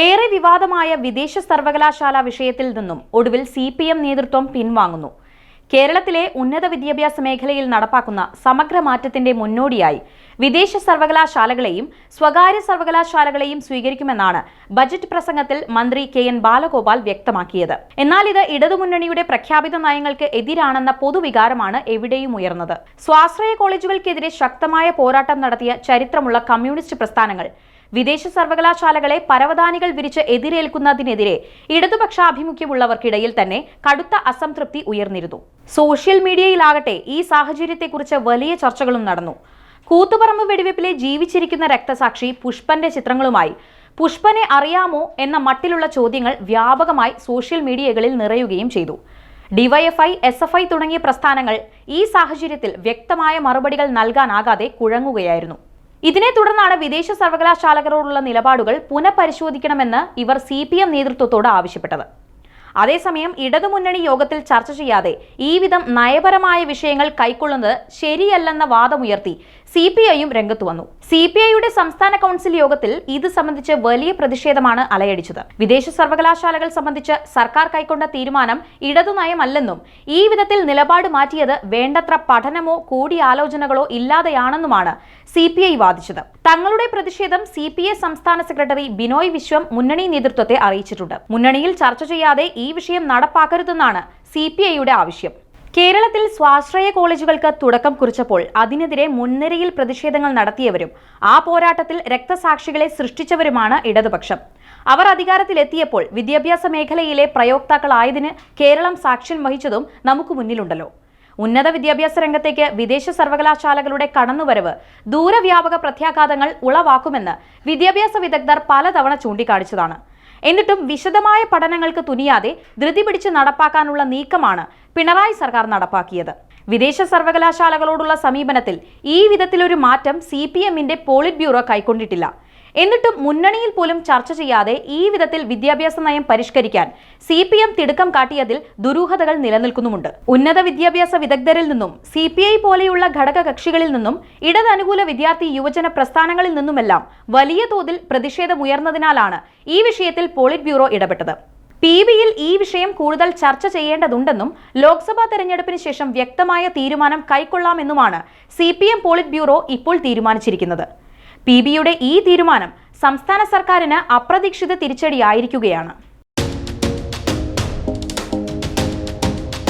ഏറെ വിവാദമായ വിദേശ സർവകലാശാല വിഷയത്തിൽ നിന്നും ഒടുവിൽ സി പി എം നേതൃത്വം പിൻവാങ്ങുന്നു. കേരളത്തിലെ ഉന്നത വിദ്യാഭ്യാസ മേഖലയിൽ നടപ്പാക്കുന്ന സമഗ്ര മാറ്റത്തിന്റെ മുന്നോടിയായി വിദേശ സർവകലാശാലകളെയും സ്വകാര്യ സർവകലാശാലകളെയും സ്വീകരിക്കുമെന്നാണ് ബജറ്റ് പ്രസംഗത്തിൽ മന്ത്രി കെ എൻ ബാലഗോപാൽ വ്യക്തമാക്കിയത്. എന്നാൽ ഇത് ഇടതുമുന്നണിയുടെ പ്രഖ്യാപിത നയങ്ങൾക്ക് എതിരാണെന്ന പൊതുവികാരമാണ് എവിടെയും ഉയർന്നത്. സ്വാശ്രയ കോളേജുകൾക്കെതിരെ ശക്തമായ പോരാട്ടം നടത്തിയ ചരിത്രമുള്ള കമ്മ്യൂണിസ്റ്റ് പ്രസ്ഥാനങ്ങൾ വിദേശ സർവകലാശാലകളെ പരവതാനികൾ വിരിച്ച് എതിരേൽക്കുന്നതിനെതിരെ ഇടതുപക്ഷാഭിമുഖ്യമുള്ളവർക്കിടയിൽ തന്നെ കടുത്ത അസംതൃപ്തി ഉയർന്നിരുന്നു. സോഷ്യൽ മീഡിയയിലാകട്ടെ ഈ സാഹചര്യത്തെക്കുറിച്ച് വലിയ ചർച്ചകളും നടന്നു. കൂത്തുപറമ്പ് വെടിവെപ്പിലെ ജീവിച്ചിരിക്കുന്ന രക്തസാക്ഷി പുഷ്പന്റെ ചിത്രങ്ങളുമായി പുഷ്പനെ അറിയാമോ എന്ന മട്ടിലുള്ള ചോദ്യങ്ങൾ വ്യാപകമായി സോഷ്യൽ മീഡിയകളിൽ നിറയുകയും ചെയ്തു. ഡിവൈഎഫ്ഐ എസ് എഫ് ഐ തുടങ്ങിയ പ്രസ്ഥാനങ്ങൾ ഈ സാഹചര്യത്തിൽ വ്യക്തമായ മറുപടികൾ നൽകാനാകാതെ കുഴങ്ങുകയായിരുന്നു. ഇതിനെ തുടർന്നാണ് വിദേശ സർവകലാശാലകളോടുള്ള നിലപാടുകൾ പുനഃപരിശോധിക്കണമെന്ന് ഇവർ സി നേതൃത്വത്തോട് ആവശ്യപ്പെട്ടത് അതേസമയം ഇടതുമുന്നണി യോഗത്തിൽ ചർച്ച ചെയ്യാതെ ഈ വിധം നയപരമായ വിഷയങ്ങൾ കൈക്കൊള്ളുന്നത് ശരിയല്ലെന്ന വാദമുയർത്തി സി പി ഐയും രംഗത്തു വന്നു. സി പി ഐയുടെ സംസ്ഥാന കൗൺസിൽ യോഗത്തിൽ ഇത് സംബന്ധിച്ച് വലിയ പ്രതിഷേധമാണ് അലയടിച്ചത്. വിദേശ സർവകലാശാലകൾ സംബന്ധിച്ച് സർക്കാർ കൈക്കൊണ്ട തീരുമാനം ഇടതുനയമല്ലെന്നും ഈ വിധത്തിൽ നിലപാട് മാറ്റിയത് വേണ്ടത്ര പഠനമോ കൂടിയാലോചനകളോ ഇല്ലാതെയാണെന്നുമാണ് സി വാദിച്ചത്. തങ്ങളുടെ പ്രതിഷേധം സി പി എസ് സംസ്ഥാന സെക്രട്ടറി ബിനോയ് വിശ്വം മുന്നണി നേതൃത്വത്തെ അറിയിച്ചിട്ടുണ്ട്. മുന്നണിയിൽ ചർച്ച ചെയ്യാതെ ഈ വിഷയം നടപ്പാക്കരുതെന്നാണ് സി പി ഐയുടെ ആവശ്യം. കേരളത്തിൽ സ്വാശ്രയ കോളേജുകൾക്ക് തുടക്കം കുറിച്ചപ്പോൾ അതിനെതിരെ മുൻനിരയിൽ പ്രതിഷേധങ്ങൾ നടത്തിയവരും ആ പോരാട്ടത്തിൽ രക്തസാക്ഷികളെ സൃഷ്ടിച്ചവരുമാണ് ഇടതുപക്ഷം. അവർ അധികാരത്തിലെത്തിയപ്പോൾ വിദ്യാഭ്യാസ മേഖലയിലെ പ്രയോക്താക്കളായതിന് കേരളം സാക്ഷ്യം വഹിച്ചതും നമുക്ക് മുന്നിലുണ്ടല്ലോ. ഉന്നത വിദ്യാഭ്യാസ രംഗത്തേക്ക് വിദേശ സർവകലാശാലകളുടെ കടന്നുവരവ് ദൂരവ്യാപക പ്രത്യാഘാതങ്ങൾ ഉളവാക്കുമെന്ന് വിദ്യാഭ്യാസ വിദഗ്ധർ പലതവണ ചൂണ്ടിക്കാണിച്ചതാണ്. എന്നിട്ടും വിശദമായ പഠനങ്ങൾക്ക് തുനിയാതെ ധൃതി പിടിച്ച് നടപ്പാക്കാനുള്ള നീക്കമാണ് പിണറായി സർക്കാർ നടപ്പാക്കിയത്. വിദേശ സർവകലാശാലകളോടുള്ള സമീപനത്തിൽ ഈ വിധത്തിലൊരു മാറ്റം സി പി എമ്മിന്റെ പോളിറ്റ് ബ്യൂറോ കൈക്കൊണ്ടിട്ടില്ല. എന്നിട്ടും മുന്നണിയിൽ പോലും ചർച്ച ചെയ്യാതെ ഈ വിധത്തിൽ വിദ്യാഭ്യാസ നയം പരിഷ്കരിക്കാൻ സി പി എം തിടുക്കം കാട്ടിയതിൽ ദുരൂഹതകൾ നിലനിൽക്കുന്നുമുണ്ട്. ഉന്നത വിദ്യാഭ്യാസ വിദഗ്ധരിൽ നിന്നും സി പി ഐ പോലെയുള്ള ഘടകകക്ഷികളിൽ നിന്നും ഇടതനുകൂല വിദ്യാർത്ഥി യുവജന പ്രസ്ഥാനങ്ങളിൽ നിന്നുമെല്ലാം വലിയ തോതിൽ പ്രതിഷേധമുയർന്നതിനാലാണ് ഈ വിഷയത്തിൽ പോളിറ്റ് ബ്യൂറോ ഇടപെട്ടത്. പി ബിയിൽ ഈ വിഷയം കൂടുതൽ ചർച്ച ചെയ്യേണ്ടതുണ്ടെന്നും ലോക്സഭാ തെരഞ്ഞെടുപ്പിന് ശേഷം വ്യക്തമായ തീരുമാനം കൈക്കൊള്ളാമെന്നുമാണ് C P M politburo ഇപ്പോൾ തീരുമാനിച്ചിരിക്കുന്നത്. പി ബിയുടെ ഈ തീരുമാനം സംസ്ഥാന സർക്കാരിന് അപ്രതീക്ഷിത തിരിച്ചടിയായിരിക്കുകയാണ്